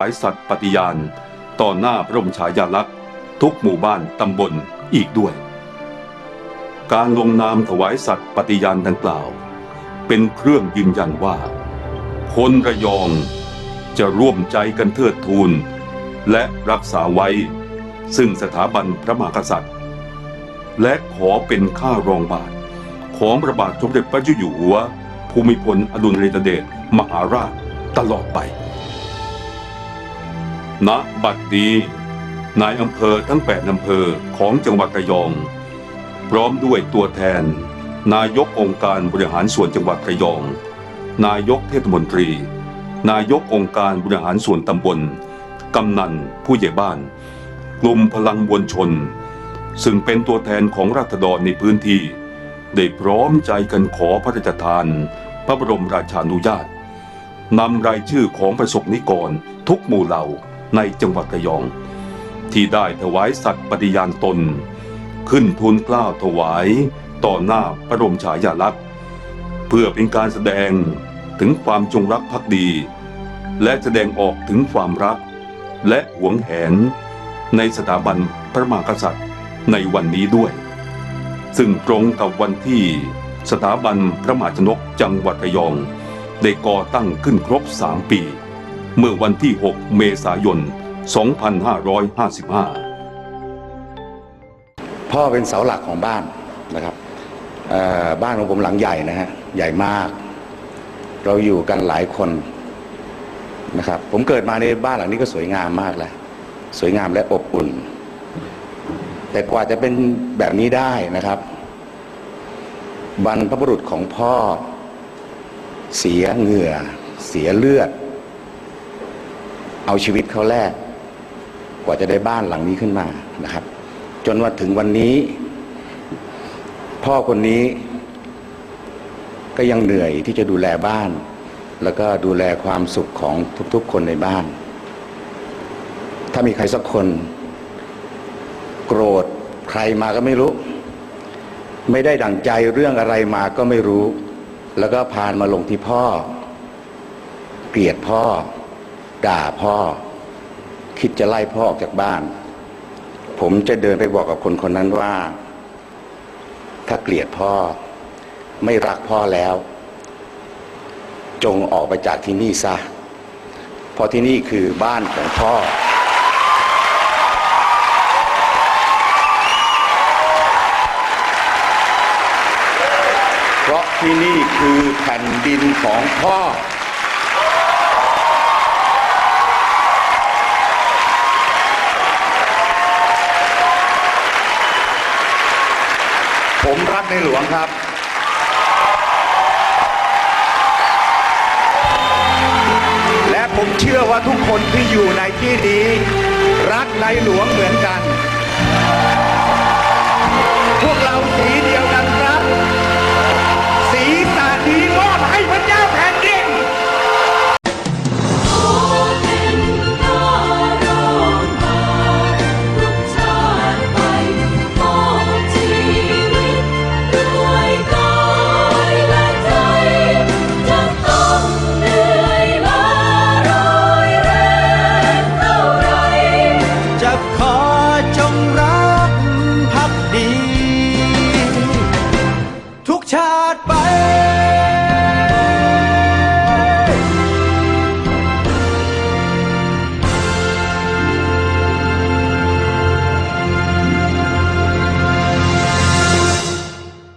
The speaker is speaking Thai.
ถวายสัตย์ปฏิญาณ ต่อหน้าพระบรมฉายาลักษณ์ ทุกหมู่บ้านตำบลอีกด้วย การลงนามถวายสัตย์ปฏิญาณดังกล่าว เป็นเครื่องยืนยันว่า คนระยองจะร่วมใจกันเทิดทูน และรักษาไว้ ซึ่งสถาบันพระมหากษัตริย์ และขอเป็นข้ารองบาท ของพระบาทสมเด็จพระเจ้าอยู่หัว ภูมิพลอดุลยเดชมหาราชตลอดไป ณบัดนี้นายอำเภอทั้ง 8 อำเภอของจังหวัดระยอง พร้อมด้วยตัวแทน นายกองค์การบริหารส่วนจังหวัดระยอง นายกเทศมนตรี นายกองค์การบริหารส่วนตำบล กำนันผู้ใหญ่บ้าน กลุ่มพลังมวลชน ซึ่งเป็นตัวแทนของราษฎรในพื้นที่ ได้พร้อมใจกันขอพระราชทาน พระบรมราชานุญาตนำรายชื่อของประสบนิกรทุกหมู่เหล่า ในจังหวัดระยอง ที่ได้ถวายสัตย์ปฏิญาณตน ขึ้นทูลกล้าวถวายต่อหน้าพระบรมฉายาลักษณ์เพื่อเป็นการแสดงถึงความจงรักภักดี และแสดงออกถึงความรัก และหวงแหน ในสถาบันพระมหากษัตริย์ในวันนี้ด้วย ซึ่งตรงกับวันที่สถาบันพระมหาชนกจังหวัดระยอง ได้ก่อตั้งขึ้นครบ3ปี เมื่อวันที่ 6 เมษายน 2555 พ่อเป็นเสาหลักของบ้านนะครับบ้านของผมหลังใหญ่นะฮะ ใหญ่มาก เราอยู่กันหลายคนนะครับ ผมเกิดมาในบ้านหลังนี้ก็สวยงามมากแล้ว สวยงามและอบอุ่น แต่กว่าจะเป็นแบบนี้ได้นะครับบรรพบุรุษของพ่อ เสียเหงื่อ เสียเลือด เอาชีวิตเขาแลกกว่าจะได้บ้านหลังนี้ขึ้นมานะครับ จนมาถึงวันนี้ พ่อคนนี้ก็ยังเหนื่อยที่จะดูแลบ้าน แล้วก็ดูแลความสุขของทุกๆ คนในบ้าน ถ้ามีใครสักคน โกรธใครมาก็ไม่รู้ ไม่ได้ดั่งใจเรื่องอะไรมาก็ไม่รู้ แล้วก็พานมาลงที่พ่อ เกลียดพ่อ ด่าพ่อ คิดจะไล่พ่อออกจากบ้าน ผมจะเดินไปบอกกับคนคนนั้นว่า ถ้าเกลียดพ่อ ไม่รักพ่อแล้ว จงออกไปจากที่นี่ซะเพราะที่นี่คือบ้านของพ่อเพราะที่นี่คือแผ่นดินของพ่อ ผมรักในหลวงครับและผมเชื่อว่าทุกคนที่อยู่ในที่นี้ รักในหลวงเหมือนกัน พวกเรา bye.